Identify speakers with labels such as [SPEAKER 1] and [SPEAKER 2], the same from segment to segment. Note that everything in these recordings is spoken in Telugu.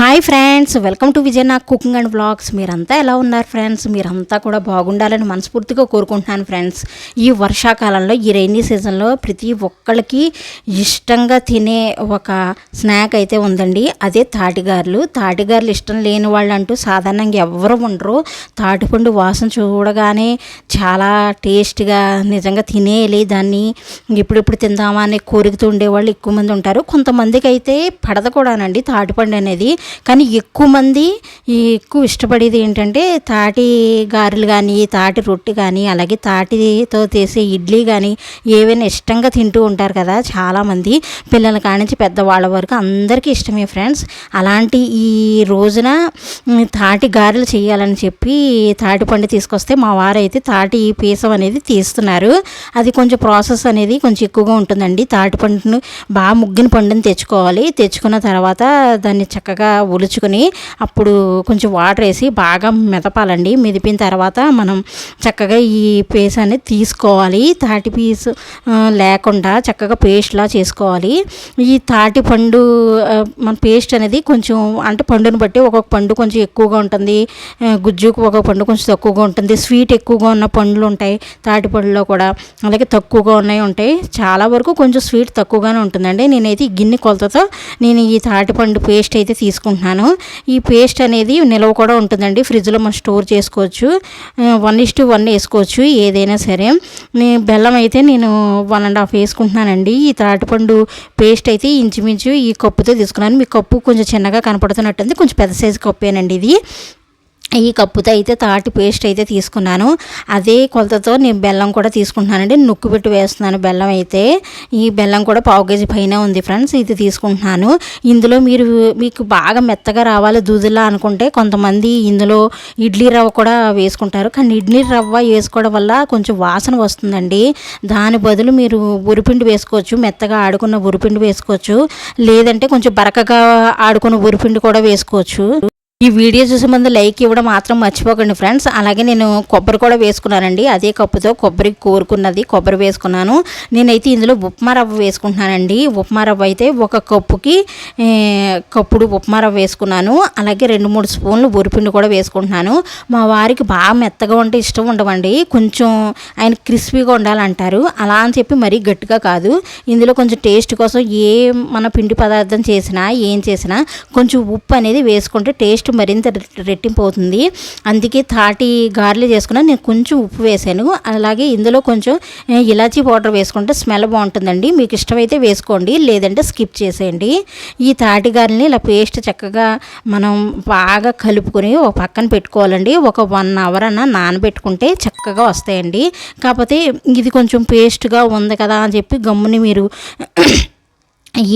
[SPEAKER 1] Hi friends welcome to Vijay నాకు కుకింగ్ అండ్ బ్లాగ్స్ మీరంతా ఎలా ఉన్నారు ఫ్రెండ్స్ మీరంతా కూడా బాగుండాలని మనస్ఫూర్తిగా కోరుకుంటున్నాను ఫ్రెండ్స్ ఈ వర్షాకాలంలో ఈ రైనీ సీజన్లో ప్రతి ఒక్కళ్ళకి ఇష్టంగా తినే ఒక స్నాక్ అయితే ఉందండి. అదే తాటిగారులు. తాటిగారులు ఇష్టం లేని వాళ్ళు అంటూ సాధారణంగా ఎవరు ఉండరు. తాటిపండు వాసన చూడగానే చాలా టేస్ట్గా నిజంగా తినేయాలి. దాన్ని ఇప్పుడిప్పుడు తిందామా అనే కోరికతో ఉండేవాళ్ళు ఎక్కువ మంది ఉంటారు. కొంతమందికి అయితే పడద కూడానండి తాటిపండు అనేది. కానీ ఎక్కువ మంది ఎక్కువ ఇష్టపడేది ఏంటంటే తాటి గారెలు కానీ తాటి రొట్టె కానీ అలాగే తాటితో చేసే ఇడ్లీ కానీ ఏవైనా ఇష్టంగా తింటూ ఉంటారు కదా చాలామంది. పిల్లల కానించి పెద్దవాళ్ళ వరకు అందరికీ ఇష్టమే ఫ్రెండ్స్. అలాంటి ఈ రోజున తాటి గారెలు చేయాలని చెప్పి తాటి పండు తీసుకొస్తే మా వారైతే తాటి పీసం అనేది తీస్తున్నారు. అది కొంచెం ప్రాసెస్ అనేది కొంచెం ఎక్కువగా ఉంటుందండి. తాటి పండును బాగా ముగ్గిన పండుని తెచ్చుకోవాలి. తెచ్చుకున్న తర్వాత దాన్ని చక్కగా ఉలుచుకొని అప్పుడు కొంచెం వాటర్ వేసి బాగా మెదపాలండి. మెదిపిన తర్వాత మనం చక్కగా ఈ పేస్ అనేది తీసుకోవాలి. తాటి పీస్ లేకుండా చక్కగా పేస్ట్లా చేసుకోవాలి. ఈ తాటి పండు మన పేస్ట్ అనేది కొంచెం అంటే పండుని బట్టి ఒక్కొక్క పండు కొంచెం ఎక్కువగా ఉంటుంది. గుజ్జుకు ఒక పండు కొంచెం తక్కువగా ఉంటుంది. స్వీట్ ఎక్కువగా ఉన్న పండ్లు ఉంటాయి తాటి పండులో కూడా. అలాగే తక్కువగా ఉన్నాయి ఉంటాయి. చాలా వరకు కొంచెం స్వీట్ తక్కువగానే ఉంటుందండి. నేనైతే ఈ గిన్నె కొలతతో నేను ఈ తాటి పండు పేస్ట్ అయితే తీసుకుంటున్నాను. ఈ పేస్ట్ అనేది నిల్వ కూడా ఉంటుందండి. ఫ్రిడ్జ్లో మనం స్టోర్ చేసుకోవచ్చు. వన్ ఇస్ టు వన్ వేసుకోవచ్చు ఏదైనా సరే. నేను బెల్లం అయితే నేను వన్ అండ్ హాఫ్ వేసుకుంటున్నానండి. ఈ తాటిపండు పేస్ట్ అయితే ఇంచుమించు ఈ కప్పుతో తీసుకున్నాను. మీ కప్పు కొంచెం చిన్నగా కనపడుతున్నట్టుంది. కొంచెం పెద్ద సైజు కప్పేనండి ఇది. ఈ కప్పుతో అయితే తాటి పేస్ట్ అయితే తీసుకున్నాను. అదే కొలతతో నేను బెల్లం కూడా తీసుకుంటున్నానండి. నొక్కు పెట్టి వేస్తున్నాను బెల్లం అయితే. ఈ బెల్లం కూడా పావు కేజీ పైన ఉంది ఫ్రెండ్స్. ఇది తీసుకుంటున్నాను. ఇందులో మీరు మీకు బాగా మెత్తగా రావాలి దూదిలా అనుకుంటే కొంతమంది ఇందులో ఇడ్లీ రవ్వ కూడా వేసుకుంటారు. కానీ ఇడ్లీ రవ్వ వేసుకోవడం వల్ల కొంచెం వాసన వస్తుందండి. దాని బదులు మీరు ఉరిపిండి వేసుకోవచ్చు. మెత్తగా ఆడుకున్న ఉరిపిండి వేసుకోవచ్చు. లేదంటే కొంచెం బరకగా ఆడుకున్న ఉరిపిండి కూడా వేసుకోవచ్చు. ఈ వీడియో చూసే ముందు లైక్ ఇవ్వడం మాత్రం మర్చిపోకండి ఫ్రెండ్స్. అలాగే నేను కొబ్బరి కూడా వేసుకున్నానండి. అదే కప్పుతో కొబ్బరి కోరుకున్నది కొబ్బరి వేసుకున్నాను. నేనైతే ఇందులో ఉప్మా రవ్వ వేసుకుంటున్నానండి. ఉప్మా రవ్వ అయితే ఒక కప్పుకి కప్పుడు ఉప్మా రవ్వ వేసుకున్నాను. అలాగే రెండు మూడు స్పూన్లు ఉరిపిండి కూడా వేసుకుంటున్నాను. మా వారికి బాగా మెత్తగా ఉంటే ఇష్టం ఉండవండి. కొంచెం ఆయన క్రిస్పీగా ఉండాలంటారు. అలా అని చెప్పి మరీ గట్టిగా కాదు. ఇందులో కొంచెం టేస్ట్ కోసం ఏ మన పిండి పదార్థం చేసినా ఏం చేసినా కొంచెం ఉప్పు అనేది వేసుకుంటే టేస్ట్ మరింత రె- రెట్టింపు అవుతుంది. అందుకే తాటి గారెలు చేసుకున్నా నేను కొంచెం ఉప్పు వేసాను. అలాగే ఇందులో కొంచెం ఇలాచీ పౌడర్ వేసుకుంటే స్మెల్ బాగుంటుందండి. మీకు ఇష్టమైతే వేసుకోండి లేదంటే స్కిప్ చేసేయండి. ఈ తాటి గారెల్ని ఇలా పేస్ట్ చక్కగా మనం బాగా కలుపుకొని ఒక పక్కన పెట్టుకోవాలండి. ఒక వన్ అవర్ అన్న నానబెట్టుకుంటే చక్కగా వస్తాయండి. కాకపోతే ఇది కొంచెం పేస్ట్గా ఉంది కదా అని చెప్పి గమ్ముని మీరు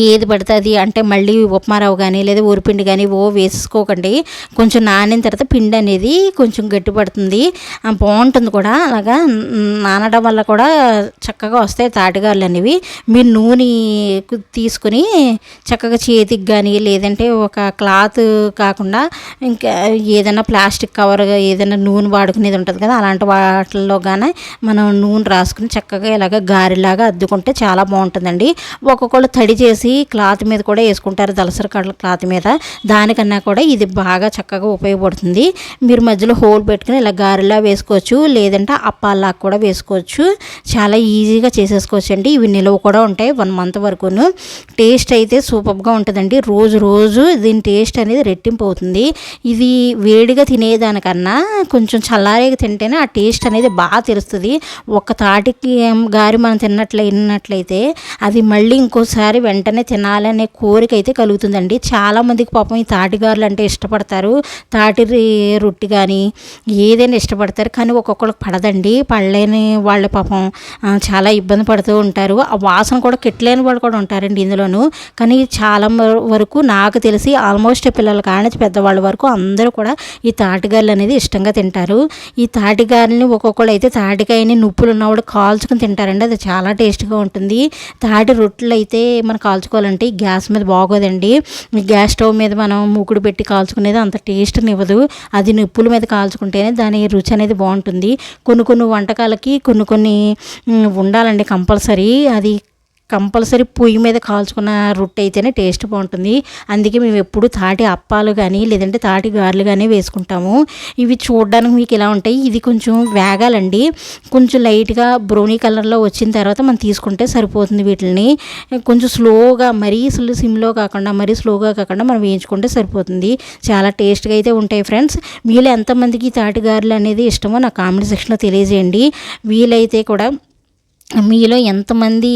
[SPEAKER 1] ఏది పడుతుంది అంటే మళ్ళీ ఉప్మారావు కానీ లేదా ఊరిపిండి కానీ ఓ వేసుకోకండి కొంచెం నానిన తర్వాత పిండి అనేది కొంచెం గట్టి పడుతుంది. బాగుంటుంది కూడా. అలాగా నానడం వల్ల కూడా చక్కగా వస్తాయి తాటిగాళ్ళు అనేవి. మీరు నూనె తీసుకుని చక్కగా చేతికి కానీ లేదంటే ఒక క్లాత్ కాకుండా ఇంకా ఏదైనా ప్లాస్టిక్ కవర్ ఏదైనా నూనె వాడుకునేది ఉంటుంది కదా అలాంటి వాటిల్లో కానీ మనం నూనె రాసుకుని చక్కగా ఇలాగ గారిలాగా అద్దుకుంటే చాలా బాగుంటుందండి. ఒక్కొక్కళ్ళు తడి చేసి క్లాత్ మీద కూడా వేసుకుంటారు. దలసరి కళ్ళ క్లాత్ మీద. దానికన్నా కూడా ఇది బాగా చక్కగా ఉపయోగపడుతుంది. మీరు మధ్యలో హోల్ పెట్టుకుని ఇలా గారెలా వేసుకోవచ్చు. లేదంటే అప్పాల్లా కూడా వేసుకోవచ్చు. చాలా ఈజీగా చేసేసుకోవచ్చు అండి ఇవి నిలువ కూడా ఉంటాయి. వన్ మంత్ వరకును. టేస్ట్ అయితే సూపర్గా ఉంటుందండి. రోజు రోజు దీని టేస్ట్ అనేది రెట్టింపు అవుతుంది. ఇది వేడిగా తినేదానికన్నా కొంచెం చల్లారేగా తింటేనే ఆ టేస్ట్ అనేది బాగా తెలుస్తుంది. ఒక తాటికి గారి మనం తిన్నట్లే తిన్నట్లయితే అది మళ్ళీ ఇంకోసారి వెంటనే తినాలనే కోరిక అయితే కలుగుతుందండి చాలామందికి పాపం ఈ తాటిగారులు అంటే ఇష్టపడతారు. తాటి రొట్టి కానీ ఏదైనా ఇష్టపడతారు. కానీ ఒక్కొక్కరికి పడదండి. పడలేని వాళ్ళ పాపం చాలా ఇబ్బంది పడుతూ ఉంటారు. ఆ వాసన కూడా కిట్లేని వాళ్ళు కూడా ఉంటారండి ఇందులోను. కానీ చాలా వరకు నాకు తెలిసి ఆల్మోస్ట్ పిల్లల కానించి పెద్దవాళ్ళ వరకు అందరూ కూడా ఈ తాటిగారులు అనేది ఇష్టంగా తింటారు. ఈ తాటిగారులని ఒక్కొక్కరు అయితే తాటికాయని నుప్పులు ఉన్నవాడు కాల్చుకుని తింటారండి. అది చాలా టేస్ట్గా ఉంటుంది. తాటి రొట్టెలు అయితే మనకు కాల్చుకోవాలంటే ఈ గ్యాస్ మీద బాగోదండి. గ్యాస్ స్టవ్ మీద మనం మూకుడు పెట్టి కాల్చుకునేది అంత టేస్ట్ని ఇవ్వదు అది నిప్పుల మీద కాల్చుకుంటేనే దాని రుచి అనేది బాగుంటుంది. కొన్ని కొన్ని వంటకాలకి కొన్ని కొన్ని ఉండాలండి కంపల్సరీ. అది కంపల్సరీ పొయ్యి మీద కాల్చుకున్న రొట్టె అయితేనే టేస్ట్ బాగుంటుంది. అందుకే మేము ఎప్పుడు తాటి అప్పాలు కానీ లేదంటే తాటి గారెలు కానీ వేసుకుంటాము. ఇవి చూడడానికి మీకు ఇలా ఉంటాయి? ఇది కొంచెం వేగాలండి. కొంచెం లైట్గా బ్రౌనీ కలర్లో వచ్చిన తర్వాత మనం తీసుకుంటే సరిపోతుంది వీటిని కొంచెం స్లోగా మరీ అసలు సిమ్లో కాకుండా మరీ స్లోగా కాకుండా మనం వేయించుకుంటే సరిపోతుంది. చాలా టేస్ట్గా అయితే ఉంటాయి ఫ్రెండ్స్. మీలో ఎంతమందికి తాటి గారెలు అనేది ఇష్టమో నా కామెంట్ సెక్షన్లో తెలియజేయండి. వీలైతే కూడా మీలో ఎంతమంది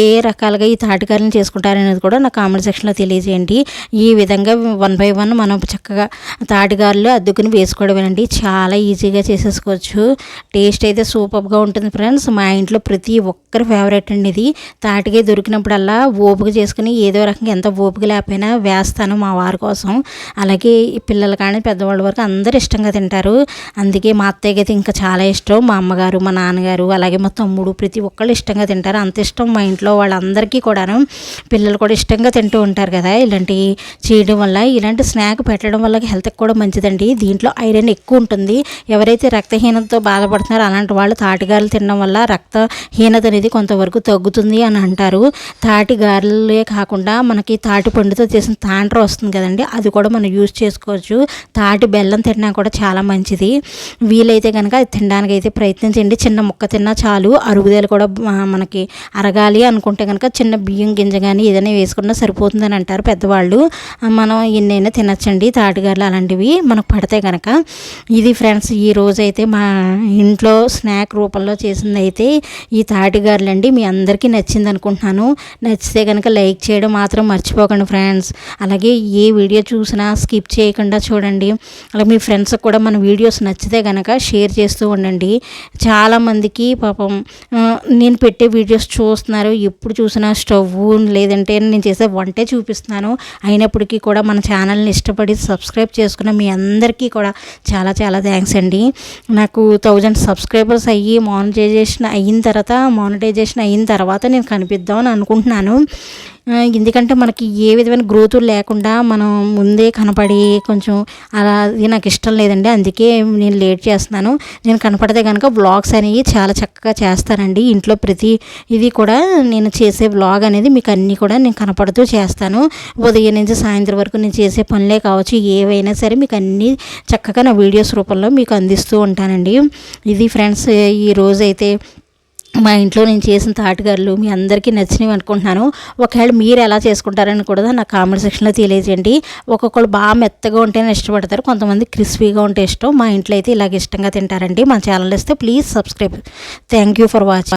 [SPEAKER 1] ఏ రకాలుగా ఈ తాటికాయలను చేసుకుంటారనేది కూడా నా కామెంట్ సెక్షన్లో తెలియజేయండి. ఈ విధంగా వన్ బై వన్ మనం చక్కగా తాటిగారులు అద్దుకుని వేసుకోవడమేనండి. చాలా ఈజీగా చేసేసుకోవచ్చు. టేస్ట్ అయితే సూపర్గా ఉంటుంది ఫ్రెండ్స్. మా ఇంట్లో ప్రతి ఒక్కరి ఫేవరెట్ అండి ఇది. తాటికాయ దొరికినప్పుడల్లా ఓపిక చేసుకుని ఏదో రకంగా ఎంత ఓపిక లేకపోయినా వేస్తాను మా వారి కోసం. అలాగే పిల్లలు కానీ పెద్దవాళ్ళ వరకు అందరు ఇష్టంగా తింటారు. అందుకే మా అత్తయ్యకి అయితే ఇంకా చాలా ఇష్టం. మా అమ్మగారు మా నాన్నగారు అలాగే మా తమ్ముడు ప్రతి ఒక్కళ్ళు ఇష్టంగా తింటారు. అంత ఇష్టం మా ఇంట్లో వాళ్ళందరికీ కూడాను పిల్లలు కూడా ఇష్టంగా తింటూ ఉంటారు కదా. ఇలాంటి చేయడం వల్ల ఇలాంటి స్నాక్ పెట్టడం వల్ల హెల్త్కి కూడా మంచిదండి. దీంట్లో ఐరన్ ఎక్కువ ఉంటుంది. ఎవరైతే రక్తహీనతతో బాధపడుతున్నారో అలాంటి వాళ్ళు తాటిగారులు తినడం వల్ల రక్తహీనత అనేది కొంతవరకు తగ్గుతుంది అని అంటారు. తాటిగారులే కాకుండా మనకి తాటి పండుతో చేసిన తాండ్ర వస్తుంది కదండి. అది కూడా మనం యూజ్ చేసుకోవచ్చు. తాటి బెల్లం తిన్నా కూడా చాలా మంచిది. వీలైతే కనుక తినడానికి అయితే ప్రయత్నించండి. చిన్న ముక్క తిన్నా చాలు. అరుగుదల కూడా మనకి అరగాలి అనుకుంటే కనుక చిన్న బియ్యం గింజ కానీ ఏదైనా వేసుకున్నా సరిపోతుందని అంటారు పెద్దవాళ్ళు. మనం ఎన్నైనా తినచ్చండి. తాటిగారులు అలాంటివి మనకు పడితే కనుక ఇది ఫ్రెండ్స్ ఈ రోజైతే మా ఇంట్లో స్నాక్ రూపంలో చేసింది అయితే ఈ తాటిగారులు అండి మీ అందరికీ నచ్చింది అనుకుంటున్నాను. నచ్చితే కనుక లైక్ చేయడం మాత్రం మర్చిపోకండి ఫ్రెండ్స్. అలాగే ఏ వీడియో చూసినా స్కిప్ చేయకుండా చూడండి. అలాగే మీ ఫ్రెండ్స్కి కూడా మన వీడియోస్ నచ్చితే కనుక షేర్ చేస్తూ ఉండండి. చాలామందికి పాపం నేను పెట్టే వీడియోస్ చూస్తున్నారు ఎప్పుడు చూసినా స్టవ్ లేదంటే నేను చేసే వంటే చూపిస్తున్నాను. అయినప్పటికీ కూడా మన ఛానల్ని ఇష్టపడి సబ్స్క్రైబ్ చేసుకున్న మీ అందరికీ కూడా చాలా చాలా థ్యాంక్స్ అండి. నాకు థౌజండ్ సబ్స్క్రైబర్స్ అయ్యి మానిటైజేషన్ అయిన తర్వాత మానిటైజేషన్ అయిన తర్వాత నేను కనిపిద్దామని అనుకుంటున్నాను. ఎందుకంటే మనకి ఏ విధమైన గ్రోత్ లేకుండా మనం ముందే కనపడి కొంచెం అలా నాకు ఇష్టం లేదండి. అందుకే నేను లేట్ చేస్తున్నాను. నేను కనపడితే కనుక బ్లాగ్స్ అనేవి చాలా చక్కగా చేస్తానండి. ఇంట్లో ప్రతి ఇది కూడా నేను చేసే బ్లాగ్ అనేది మీకు అన్నీ కూడా నేను కనపడుతూ చేస్తాను. ఉదయం నుంచి సాయంత్రం వరకు నేను చేసే పనులే కావచ్చు ఏవైనా సరే మీకు అన్నీ చక్కగా నా వీడియోస్ రూపంలో మీకు అందిస్తూ ఉంటానండి. ఇది ఫ్రెండ్స్ ఈ రోజైతే మా ఇంట్లో నేను చేసిన తాటిగారులు మీ అందరికీ నచ్చినవి అనుకుంటున్నాను. ఒకవేళ మీరు ఎలా చేసుకుంటారని కూడా నా కామెంట్ సెక్షన్లో తెలియజేయండి. ఒక్కొక్కరు బాగా మెత్తగా ఉంటేనే ఇష్టపడతారు. కొంతమంది క్రిస్పీగా ఉంటే ఇష్టం. మా ఇంట్లో అయితే ఇలాగ ఇష్టంగా తింటారండి. మా ఛానల్ ఇస్తే please subscribe thank you for watching